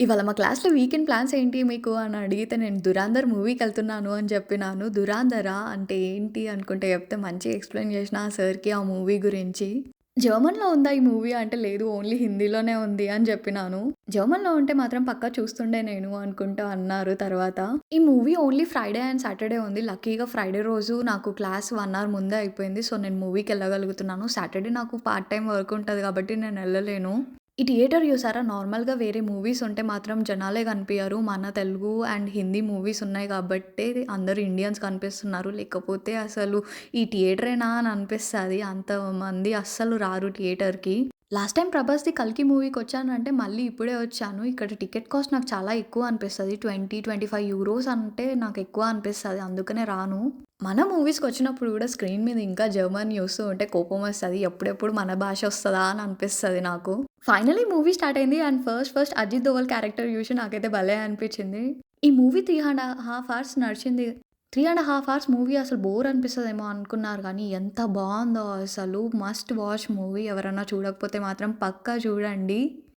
ఇవాళ మా క్లాస్‌లో వీకెండ్ ప్లాన్స్ ఏంటి మీకు అని అడిగితే నేను 'దురాందర్' మూవీకెళ్తున్నాను అని చెప్పినాను. 'దురాందరా' అంటే ఏంటి అనుకుంటే చెప్తే మంచి ఎక్స్‌ప్లెయిన్ చేసినా ఆ సార్‌కి ఆ మూవీ గురించి. జర్మన్‌లో ఉందా ఈ మూవీ అంటే లేదు ఓన్లీ హిందీలోనే ఉంది అని చెప్పినాను. జర్మన్‌లో ఉంటే మాత్రం పక్కా చూస్తుండే నేను అనుకుంటా అన్నారు తర్వాత. ఈ movie only Friday and Saturday ఉంది. లక్కీగా ఫ్రైడే రోజు నాకు క్లాస్ వన్ అవర్ ముందే అయిపోయింది. సో నేను మూవీకి వెళ్ళగలుగుతున్నాను సాటర్‌డే నాకు పార్ట్ టైం వర్క్ ఉంటుంది కాబట్టి నేను వెళ్ళలేను ఈ థియేటర్ చూసారా నార్మల్‌గా వేరే మూవీస్ ఉంటే మాత్రం జనాలే కనిపించారు మన తెలుగు అండ్ హిందీ మూవీస్ ఉన్నాయి కాబట్టే అందరూ ఇండియన్స్ కనిపిస్తున్నారు. లేకపోతే అసలు ఈ థియేటరేనా అని అనిపిస్తుంది అంతమంది అస్సలు రారు థియేటర్‌కి. లాస్ట్ టైం 'ప్రభాస్‌ది కల్కి' మూవీకి వచ్చానంటే మళ్ళీ ఇప్పుడే వచ్చాను. ఇక్కడ టికెట్ కాస్ట్ నాకు చాలా ఎక్కువ అనిపిస్తుంది ట్వంటీ ట్వంటీ ఫైవ్ యూరోస్ అంటే నాకు ఎక్కువ అనిపిస్తుంది అందుకనే రాను. మన మూవీస్కి వచ్చినప్పుడు కూడా స్క్రీన్ మీద ఇంకా జర్మన్ చూస్తూ ఉంటే కోపం వస్తుంది ఎప్పుడెప్పుడు మన భాష వస్తుందా అని అనిపిస్తుంది నాకు. ఫైనలీ మూవీ స్టార్ట్ అయింది. And first first Ajit Doval character చూసి నాకైతే భలే అనిపించింది. ఈ movie three and half hours నడిచింది. Three and half hours movie అసలు బోర్ అనిపిస్తుందేమో అనుకున్నారు కానీ ఎంత బాగుందో అసలు మస్ట్ వాచ్ మూవీ. ఎవరైనా చూడకపోతే మాత్రం పక్కా చూడండి.